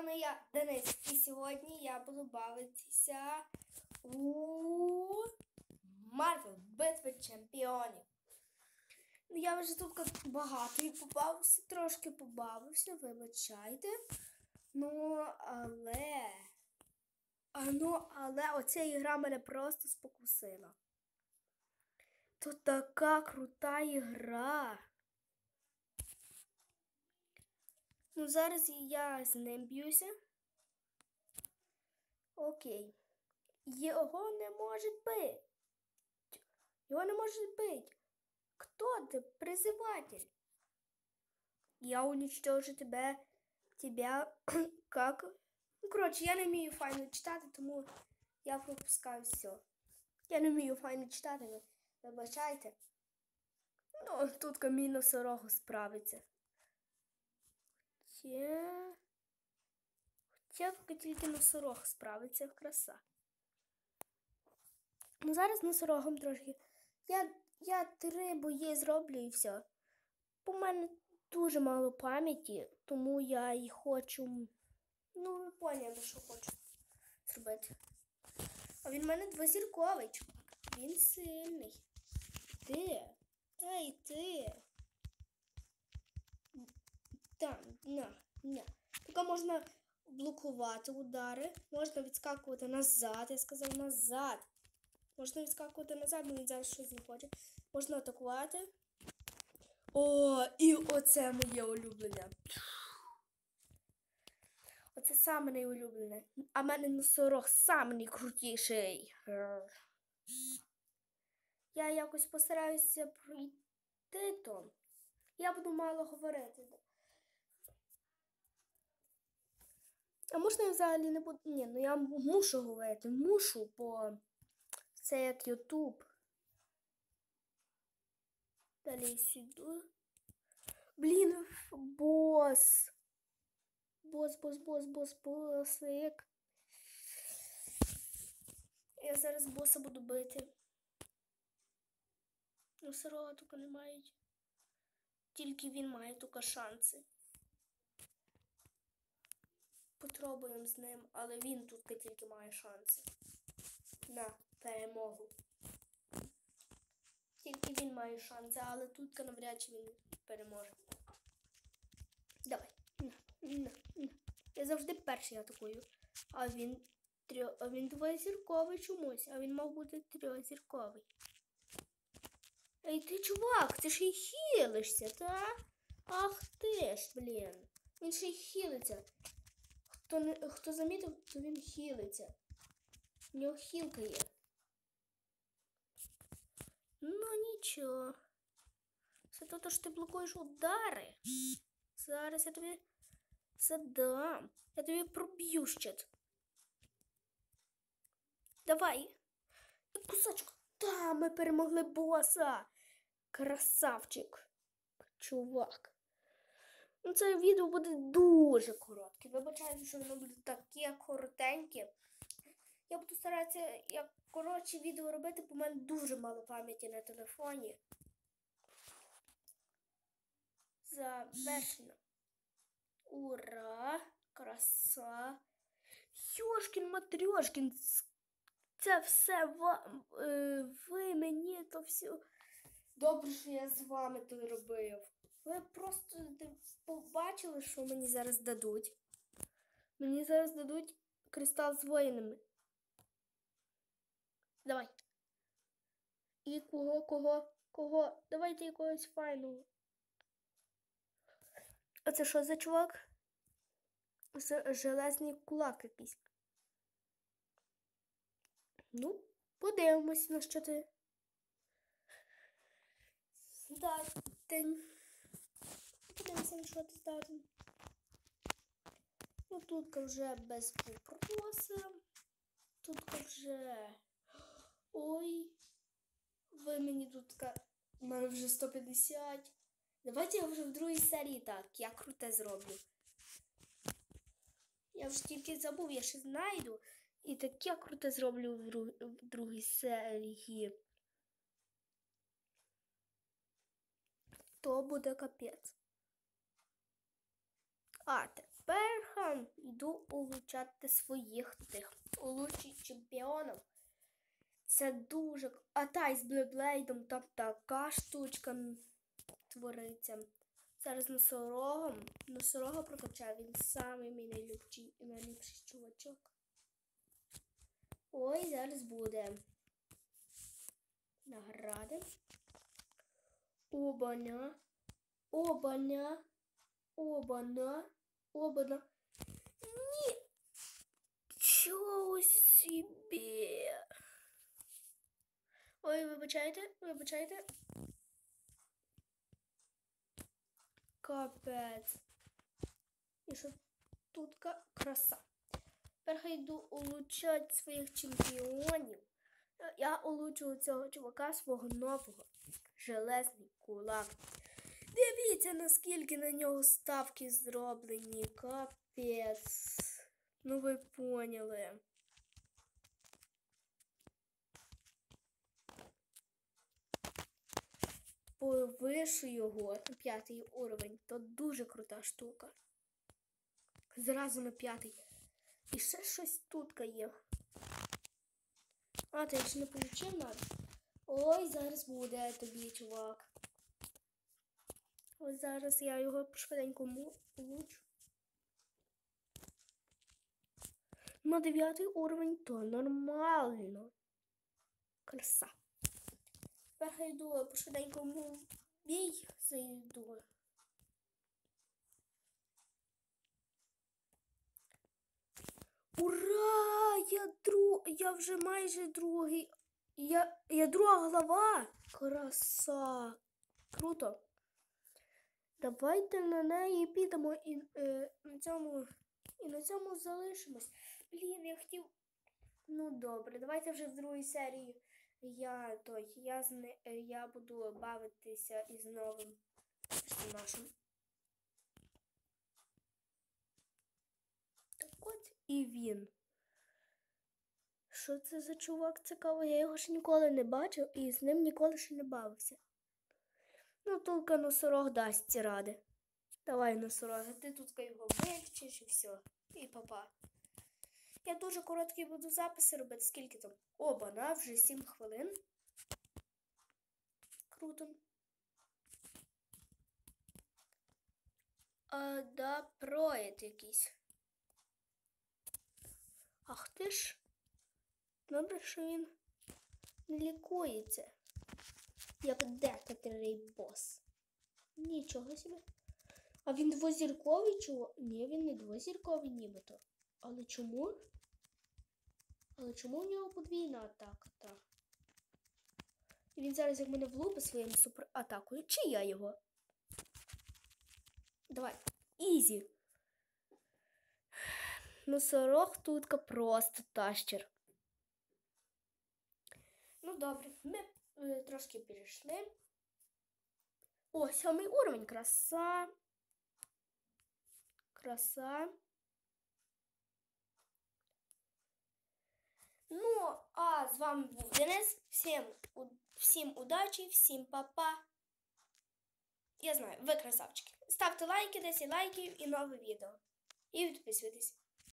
вами я, Денис, і сьогодні я буду бавитися у Марвел Битва Чемпіонів. Ну, я вже тут багато і побавився, трошки побавився, вибачайте. Ну, але. А, ну, але оця ігра мене просто спокусила. Тут така крута ігра. Ну, зараз я з ним б'юся. Окей. Його не може бити. Його не може бити. Кто ты, призыватель? Я уничтожу тебя, тебя как... Ну, коротше, я не вмію файно читати, тому я пропускаю все. Я не вмію файно читати, ви вибачайте. Ну, тут камінь носорогу справиться. Хоча... Хоча поки тільки носорог справиться краса. Ну, зараз носорогом трошки. Я, я три бої зроблю і все. У мене дуже мало пам'яті, тому я і хочу. Ну, ви поняли, що хочу зробити. А він в мене двозірковий чувак. Він сильний. Ти? Ей, ти. Там, на, на. Тільки можна блокувати удари, можна відскакувати назад. Я сказав назад. Можна відскакувати назад, він зараз щось не хоче. Можна атакувати. О, і оце моє улюблене. Оце саме найулюблене. А в мене носорог саме найкрутіший. Я якось постараюся пройти то. Я буду мало говорити. А можна я взагалі не буду. Ні, ну я мушу говорити. Мушу, бо це як Ютуб. Далі сюди. Блін, бос. Бос, бос, бос, бос, босик. Я зараз боса буду бити. Ну, сирога тільки не мають. Тільки він має тільки шанси. Попробуємо з ним, але він тут тільки має шанси на перемогу. Тільки він має шанси, але тут навряд чи він переможе. Давай. На, на, на. Я завжди перший атакую. А він трьо... а він двозірковий чомусь, а він мав бути трьохзірковий. Ей ти чувак, ти ж і хілишся, та? Ах ти ж, блін. Він ще й хілиться. Хто не хто замітив, то він хілиться. У нього хілка є. Ну нічого. Це то, що ти блокуєш удари. Зараз я тобі задам. Я тобі проб'ю ще. Давай. Кусочку. Та, ми перемогли боса. Красавчик. Чувак. Ну, це відео буде дуже коротке. Вибачайте, що воно буде таке коротеньке. Я буду старатися як коротше відео робити, бо в мене дуже мало пам'яті на телефоні. Завершено. Ура! Краса! Йошкін Матрьошкін! Це все вам. Е, ви мені то все. Добре, що я з вами то робив. Ви просто побачили, що мені зараз дадуть. Мені зараз дадуть кристал з воїнами. Давай. І кого, кого, кого? Давайте якогось файного. А це що за чувак? Це железний кулак якийсь. Ну, подивимось, на що ти. Здатен. Подивимося, на що ти. Ну, тут вже без попроса. Тут вже. Ой. Ви мені тут У мене вже 150. Давайте я вже в другій серії так. Я круте зроблю. Я вже тільки забув, я ще знайду. І таке круте зроблю в, друг... в другій серії. То буде капець. А тепер ха. я йду улучшати своїх тих улучшить чемпіонів. Це дуже. А та й з Блейблейдом там така штучка твориться. Зараз носорогом. Носорога прокачаю, він самий мій найлюбчий, найліпший чувачок. Ой, зараз буде. Награди. Обаня. Обаня. Обана. Обана. Ні. Чого собі? Ой, вибачайте, вибачайте. Капець. І що тут краса. Я йду улучшати своїх чемпіонів. Я улучшую цього чувака свого нового. Железний кулак. Дивіться, наскільки на нього ставки зроблені. Капець. Ну ви поняли. Повишу його на п'ятий уровень. То дуже крута штука. Зразу на п'ятий. І ще щось тут є. А, ти ще не получив навіть? Ой, зараз буде тобі, чувак. Ось зараз я його швиденько получу. На дев'ятий уровень то нормально. Краса. Тепер я йду по швиденькому бій зайду. Ура! Я дру... Я вже майже другий. Я, я друга глава. Краса. Круто. Давайте на неї підемо і е, на цьому і на цьому залишимось. Блін, я хотів. Ну добре, давайте вже в другій серії я той, я з не, е, я буду бавитися із новим персонажем. Так от і він. Що це за чувак цікавий? Я його ще ніколи не бачив і з ним ніколи ще не бавився. Ну, тільки носорог дасть ради. Давай, носорога, ти тут його вивчиш і все. І папа. Я дуже короткі буду записи робити. Скільки там? Оба, на вже 7 хвилин. Круто. А, да, проєкт якийсь. Ах ти ж. Добре, що він не лікується. Як декотрий бос. Нічого собі. А він двозірковий чого? Ні, він не двозірковий нібито. Але чому? Але чому в нього подвійна атака? Так. І він зараз як мене влупить своїм суператакою. Чи я його? Давай. Ізі. Носорог тутка просто тащер. Ну добре, ми трошки перейшли. О, сьомий уровень. Краса. Краса. Ну, а з вами був Денис. Всім, всім удачі, всім па-па. Я знаю, ви красавчики. Ставте лайки, 10 лайків і нове відео. І підписуйтесь.